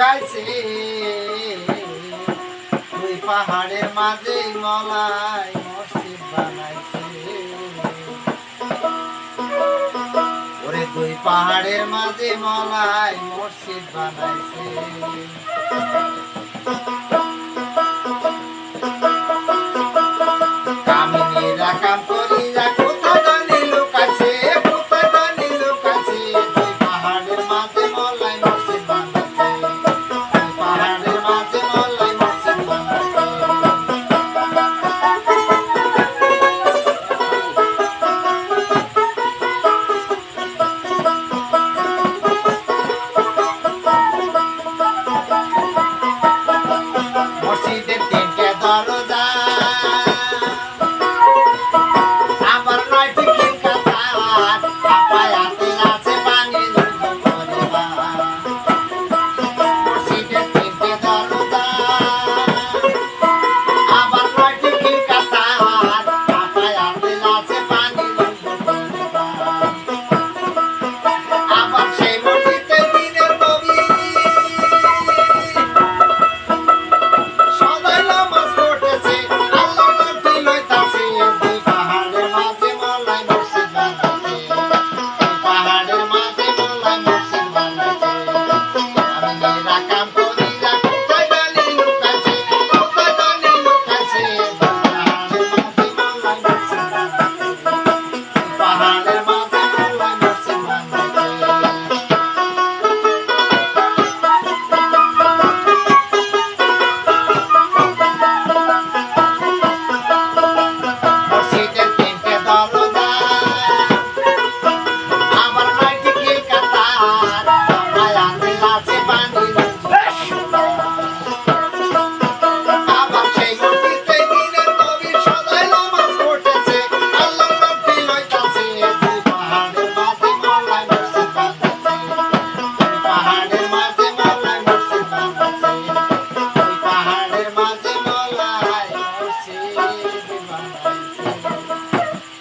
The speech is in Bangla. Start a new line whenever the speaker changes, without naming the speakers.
গাইছে। দুই পাহাড়ের মাঝে মলাই মসজিদ বানাইছে। ওরে দুই পাহাড়ের মাঝে মলাই মসজিদ বানাইছে।